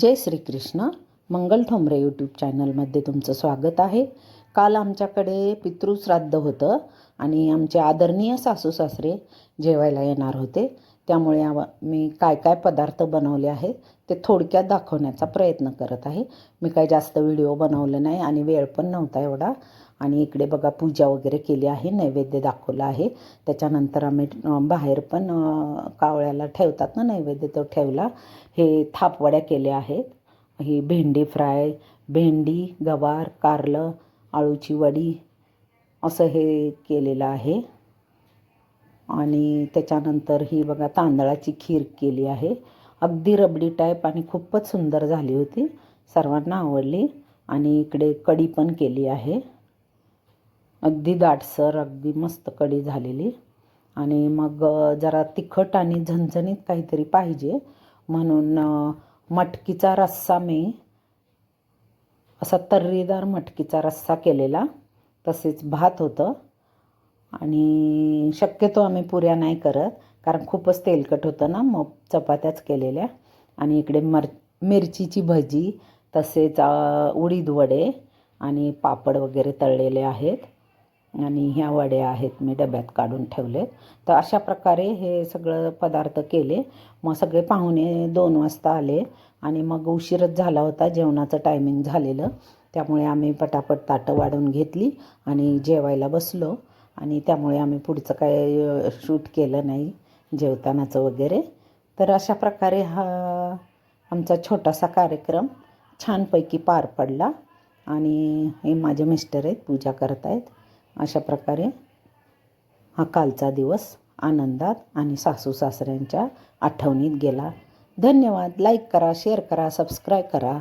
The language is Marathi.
जय श्रीकृष्ण. मंगल ठोंबरे यूट्यूब चॅनलमध्ये तुमचं स्वागत आहे. काल आमच्याकडे पितृश्राद्ध होतं आणि आमचे आदरणीय सासू सासरे जेवायला येणार होते. त्यामुळे आव मी काय काय पदार्थ बनवले आहेत ते थोडक्यात दाखवण्याचा प्रयत्न करत आहे. मी काही जास्त व्हिडिओ बनवले नाही आणि वेळ पण नव्हता एवढा. आणि इकडे बघा पूजा वगैरे केली आहे नैवेद्य दाखवलं आहे. त्याच्यानंतर आम्ही बाहेर पण कावळ्याला ठेवतात ना नैवेद्य तो ठेवला. हे थापवड्या केल्या आहेत. ही भेंडी फ्राय भेंडी गवार कारलं आळूची वडी असं हे केलेलं आहे. आणि त्याच्यानंतर ही बघा तांदळाची खीर केली आहे. अगदी रबडी टाईप आणि खूपच सुंदर झाली होती. सर्वांना आवडली. आणि इकडे कढी पण केली आहे. अगदी दाटसर अगदी मस्त कढी झालेली. आणि मग जरा तिखट आणि झणझणीत काहीतरी पाहिजे. म्हणून मटकीचा रस्सा मी असा तर्रीदार मटकीचा रस्सा केलेला. तसेच भात होतं. आणि शक्यतो आम्ही पुऱ्या नाही करत कारण खूपच तेलकट होतं ना मग चपात्याच केलेल्या. आणि इकडे मर मिरचीची भजी तसेच उडीद वडे आणि पापड वगैरे तळलेले आहेत. आणि ह्या वड्या आहेत मी डब्यात काढून ठेवले तर अशा प्रकारे हे सगळं पदार्थ केले. मग सगळे पाहुणे दोन वाजता आले आणि मग उशीरच झाला होता जेवणाचं टायमिंग झालेलं. त्यामुळे आम्ही पटापट ताटं वाढून घेतली आणि जेवायला बसलो. आणि त्यामुळे आम्ही पुढचं काय शूट केलं नाही जेवतानाचं वगैरे. तर अशा प्रकारे हा आमचा छोटासा कार्यक्रम छानपैकी पार पडला. आणि हे माझे मिस्टर आहेत पूजा करत आहेत अशा प्रकारे हा कालचा दिवस आनंदात आणि सासू सासऱ्यांच्या आठवणीत गेला. धन्यवाद. लाईक करा शेअर करा सबस्क्राईब करा.